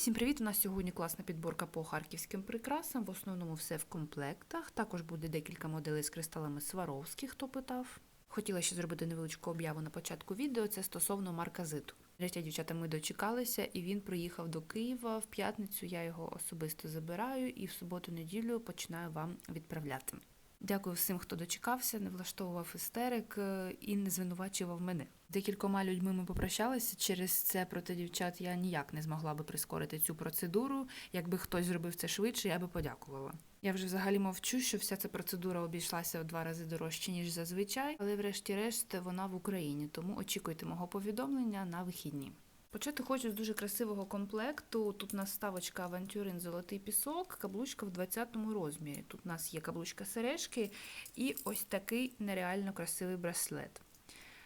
Всім привіт! У нас сьогодні класна підборка по харківським прикрасам. В основному все в комплектах. Також буде декілька моделей з кристалами Сваровські, хто питав. Хотіла ще зробити невеличку об'яву на початку відео. Це стосовно марказиту. Нарешті, дівчата, ми дочекалися, і він приїхав до Києва. В п'ятницю я його особисто забираю і в суботу-неділю починаю вам відправляти. Дякую всім, хто дочекався, не влаштовував істерик е, і не звинувачував мене. Декількома людьми ми попрощалися. Через це проти дівчат я ніяк не змогла би прискорити цю процедуру. Якби хтось зробив це швидше, я би подякувала. Я вже взагалі мовчу, що вся ця процедура обійшлася в два рази дорожче, ніж зазвичай, але врешті-решт вона в Україні, тому очікуйте мого повідомлення на вихідні. Почати хочу з дуже красивого комплекту. Тут у нас ставочка авантюрин золотий пісок, каблучка в 20-му розмірі. Тут у нас є каблучка сережки і ось такий нереально красивий браслет.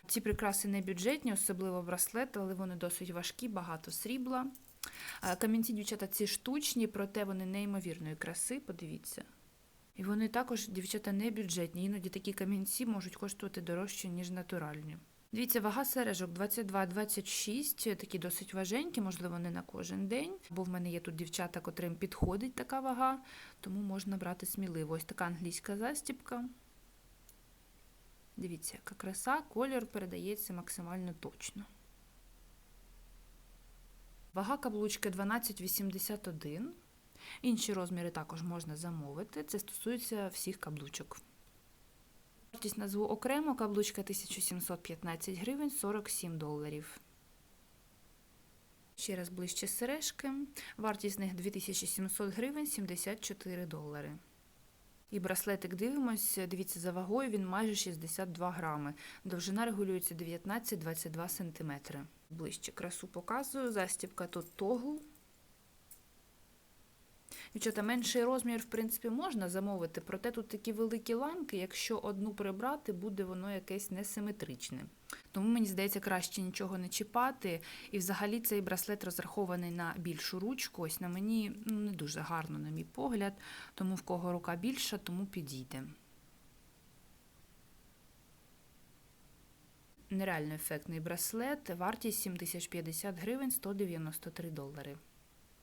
Ці прикраси не бюджетні, особливо браслет, але вони досить важкі, багато срібла. А Камінці, дівчата, ці штучні, проте вони неймовірної краси, подивіться. І вони також, дівчата, не бюджетні. Іноді такі камінці можуть коштувати дорожче, ніж натуральні. Дивіться, вага сережок 22-26, такі досить важенькі, можливо, не на кожен день. Бо в мене є тут дівчата, котрим підходить така вага, тому можна брати сміливо. Ось така англійська застібка. Дивіться, яка краса, колір передається максимально точно. Вага каблучки 12,81. Інші розміри також можна замовити. Це стосується всіх каблучок. Вартість назву окремо, каблучка 1715 гривень 47 доларів. Ще раз ближче сережки. Вартість них 2700 гривень 74 долари. І браслетик дивимось, дивіться, за вагою він майже 62 грами. Довжина регулюється 19-22 см. Ближче красу показую. Застібка тут тогл. Дівчата, менший розмір, в принципі, можна замовити, проте тут такі великі ланки, якщо одну прибрати, буде воно якесь несиметричне. Тому мені здається, краще нічого не чіпати. І взагалі цей браслет розрахований на більшу ручку. Ось на мені ну, не дуже гарно, на мій погляд, тому в кого рука більша, тому підійде. Нереально ефектний браслет, вартість 7050 гривень 193 долари.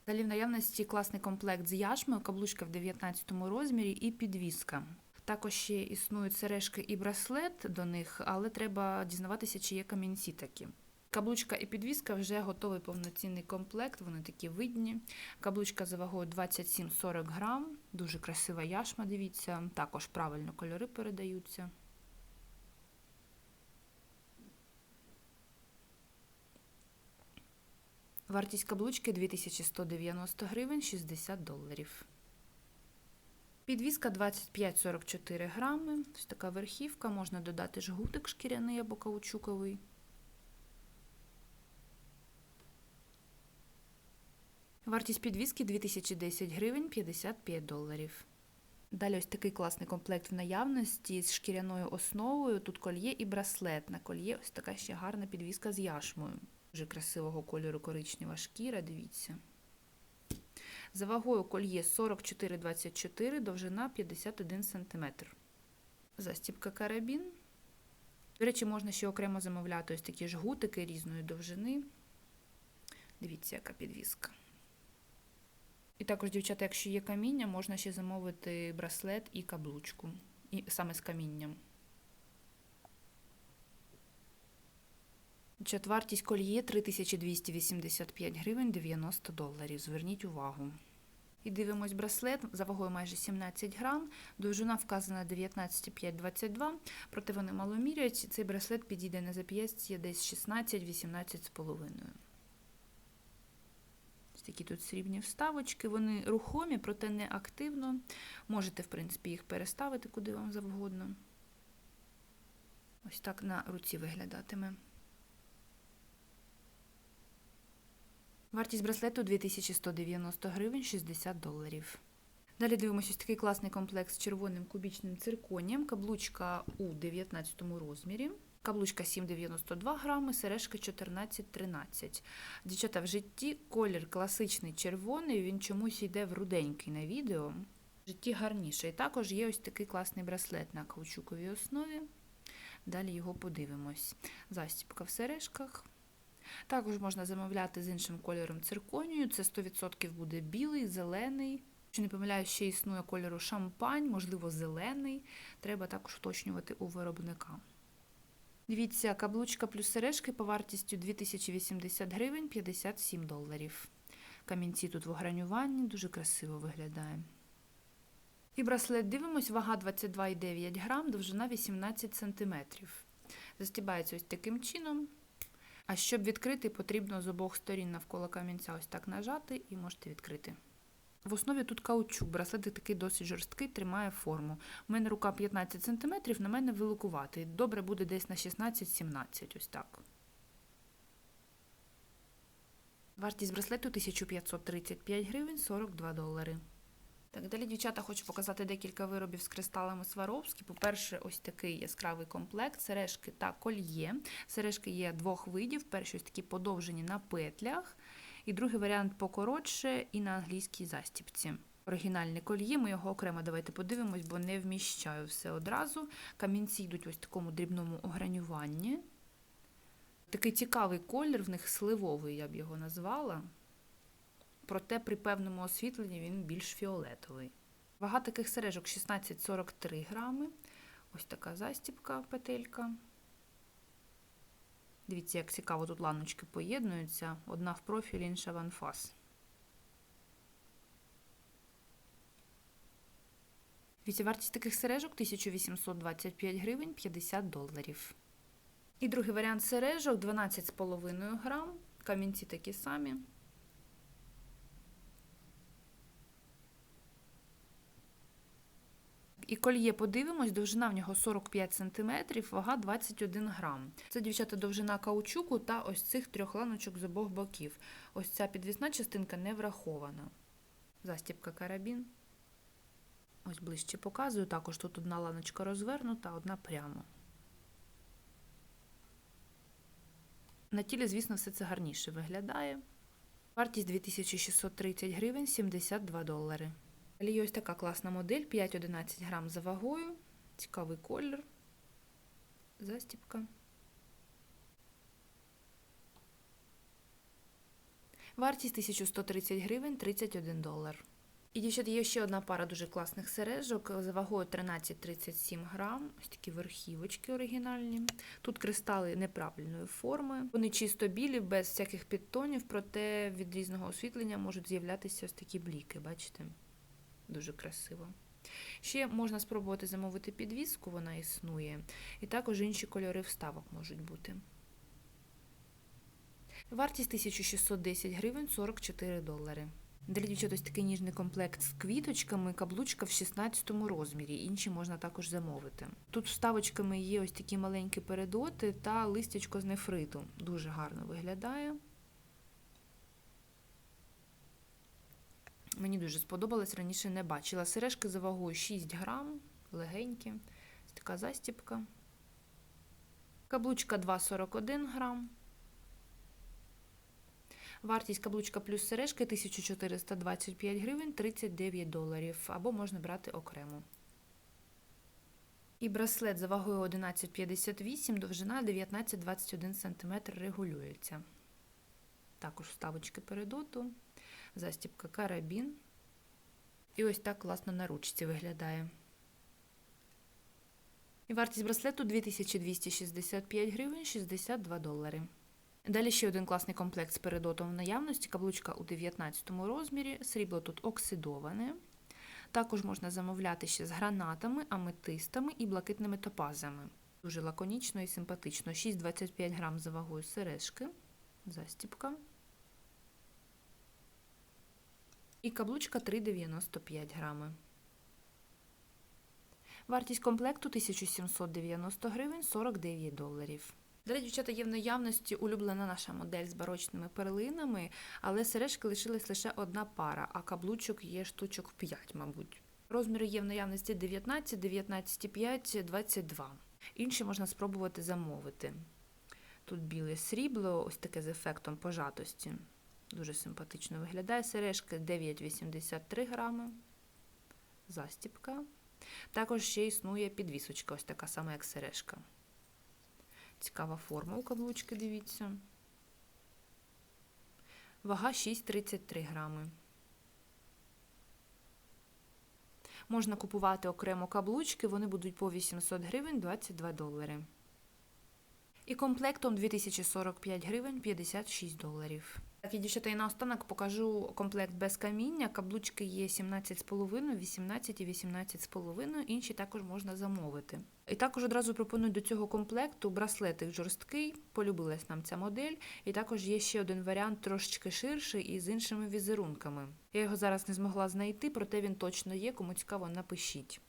Далі в наявності класний комплект з яшмою, каблучка в 19 розмірі і підвіска. Також ще існують сережки і браслет до них, але треба дізнаватися, чи є камінці такі. Каблучка і підвіска вже готовий повноцінний комплект, вони такі видні. Каблучка за вагою 27-40 грам, дуже красива яшма, дивіться, також правильно кольори передаються. Вартість каблучки 2190 гривень 60 доларів. Підвіска 25-44 грами. Ось така верхівка. Можна додати жгутик шкіряний або каучуковий. Вартість підвіски 2010 гривень 55 доларів. Далі ось такий класний комплект в наявності з шкіряною основою. Тут кольє і браслет. На кольє ось така ще гарна підвіска з яшмою. Дуже красивого кольору коричнева шкіра, дивіться. За вагою кольє 44,24, довжина 51 см. Застібка карабін. До речі, можна ще окремо замовляти ось такі жгутики різної довжини. Дивіться, яка підвіска. І також, дівчата, якщо є каміння, можна ще замовити браслет і каблучку. І саме з камінням. Дівчат, вартість кольє 3285 гривень 90 доларів. Зверніть увагу. І дивимось браслет за вагою майже 17 грам, довжина вказана 19,5-22, проте вони мало міряють. Цей браслет підійде на зап'ястя десь 16-18,5. Ось такі тут срібні вставочки, вони рухомі, проте не активно. Можете, в принципі, їх переставити куди вам завгодно. Ось так на руці виглядатиме. Вартість браслету 2190 гривень 60 доларів. Далі дивимося ось такий класний комплект з червоним кубічним цирконієм, каблучка у 19 розмірі. Каблучка 7,92 грами, сережка 14,13. Дівчата, в житті колір класичний червоний, він чомусь йде в руденький на відео. В житті гарніше. І також є ось такий класний браслет на каучуковій основі. Далі його подивимось. Застібка в сережках. Також можна замовляти з іншим кольором цирконію. Це 100% буде білий, зелений. Якщо не помиляюсь, ще існує кольору шампань, можливо, зелений. Треба також уточнювати у виробника. Дивіться, каблучка плюс сережки по вартістю 2080 гривень 57 доларів. Камінці тут в огранюванні, дуже красиво виглядає. І браслет дивимось, вага 22,9 грам, довжина 18 см. Застібається ось таким чином. А щоб відкрити, потрібно з обох сторін навколо камінця ось так нажати і можете відкрити. В основі тут каучук, браслет такий досить жорсткий, тримає форму. У мене рука 15 см, на мене великуватий. Добре буде десь на 16-17, ось так. Вартість браслету 1535 гривень 42 долари. Так, далі, дівчата, хочу показати декілька виробів з кристалами Сваровські. По-перше, ось такий яскравий комплект, сережки та кольє. Сережки є двох видів. Перші ось такі подовжені на петлях, і другий варіант покоротше і на англійській застіпці. Оригінальне кольє, ми його окремо давайте подивимось, бо не вміщаю все одразу. Камінці йдуть ось в такому дрібному огранюванні. Такий цікавий колір, в них сливовий, я б його назвала. Проте при певному освітленні він більш фіолетовий. Вага таких сережок 16,43 грами. Ось така застіпка, петелька. Дивіться, як цікаво тут ланочки поєднуються. Одна в профіль, інша в анфас. Вартість таких сережок 1825 гривень 50 доларів. І другий варіант сережок 12,5 грам. Камінці такі самі. І кольє подивимось, довжина в нього 45 см, вага 21 грам. Це, дівчата, довжина каучуку та ось цих трьох ланочок з обох боків. Ось ця підвісна частинка не врахована. Застіпка карабін. Ось ближче показую. Також тут одна ланочка розвернута, одна прямо. На тілі, звісно, все це гарніше виглядає. Вартість 2630 гривень 72 долари. Є ось така класна модель 5-11 грам за вагою. Цікавий колір. Застіпка. Вартість 1130 гривень 31 долар. І, дівчата, є ще одна пара дуже класних сережок за вагою 13-37 грам. Ось такі верхівочки оригінальні. Тут кристали неправильної форми. Вони чисто білі, без всяких підтонів, проте від різного освітлення можуть з'являтися ось такі бліки, бачите? Дуже красиво. Ще можна спробувати замовити підвіску, вона існує. І також інші кольори вставок можуть бути. Вартість 1610 гривень 44 долари. Далі, дівчата, ось такий ніжний комплект з квіточками, каблучка в 16 розмірі. Інші можна також замовити. Тут вставочками є ось такі маленькі передоти та листячко з нефриту. Дуже гарно виглядає. Мені дуже сподобалось, раніше не бачила. Сережки за вагою 6 грам, легенькі. Така застіпка. Каблучка 2,41 грам. Вартість каблучка плюс сережки 1425 гривень 39 доларів. Або можна брати окремо. І браслет за вагою 11,58, довжина 19-21 см регулюється. Також вставочки передоту застібка карабін. І ось так класно на ручці виглядає. І вартість браслету 2265 гривень 62 долари. Далі ще один класний комплект з передотом в наявності. Каблучка у 19 розмірі, срібло тут оксидоване. Також можна замовляти ще з гранатами, аметистами і блакитними топазами. Дуже лаконічно і симпатично. 6,25 грам за вагою сережки, застіпка. І каблучка 3,95 грами. Вартість комплекту 1790 гривень 49 доларів. Далі, дівчата, є в наявності улюблена наша модель з барочними перлинами, але сережки лишилась лише одна пара, а каблучок є штучок 5, мабуть. Розміри є в наявності 19, 19,5, 22. Інші можна спробувати замовити. Тут біле срібло, ось таке з ефектом пожатості. Дуже симпатично виглядає. Сережки 9,83 грами. Застіпка. Також ще існує підвісочка, ось така сама, як сережка. Цікава форма у каблучки, дивіться. Вага 6,33 грами. Можна купувати окремо каблучки, вони будуть по 800 гривень 22 долари. І комплектом 2045 гривень 56 доларів. Так, і дівчата, і наостанок покажу комплект без каміння. Каблучки є 17,5, 18 і 18,5, інші також можна замовити. І також одразу пропоную до цього комплекту браслетик жорсткий, полюбилась нам ця модель. І також є ще один варіант трошечки ширший і з іншими візерунками. Я його зараз не змогла знайти, проте він точно є. Кому цікаво, напишіть.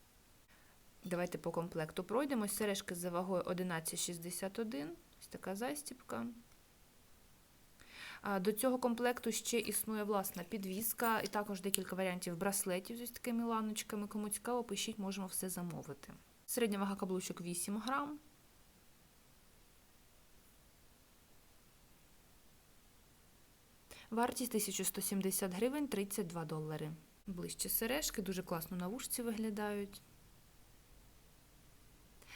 Давайте по комплекту пройдемось. Сережки за вагою 11,61. Ось така застіпка. До цього комплекту ще існує власна підвіска і також декілька варіантів браслетів з ось такими ланочками. Кому цікаво, пишіть, можемо все замовити. Середня вага каблучок 8 грам. Вартість 1170 гривень 32 долари. Ближче сережки, дуже класно на вушці виглядають.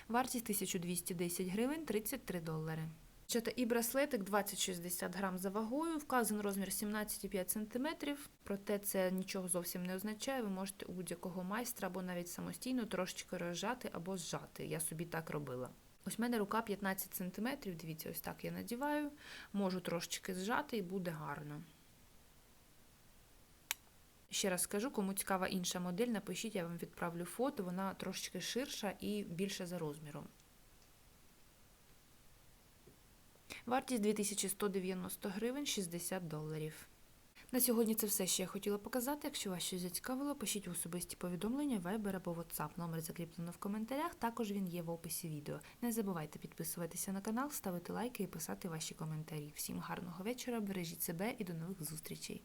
Вартість 1210 гривень 33 долари. І браслетик 20-60 грам за вагою, вказан розмір 17,5 см, проте це нічого зовсім не означає. Ви можете у будь-якого майстра або навіть самостійно трошечки розжати або зжати. Я собі так робила. Ось в мене рука 15 см, дивіться, ось так я надіваю, можу трошечки зжати і буде гарно. Ще раз скажу, кому цікава інша модель, напишіть, я вам відправлю фото, вона трошечки ширша і більша за розміром. Вартість 2190 гривень 60 доларів. На сьогодні це все, що я хотіла показати. Якщо вас щось зацікавило, пишіть особисті повідомлення, Viber або WhatsApp. Номер закріплено в коментарях, також він є в описі відео. Не забувайте підписуватися на канал, ставити лайки і писати ваші коментарі. Всім гарного вечора, бережіть себе і до нових зустрічей!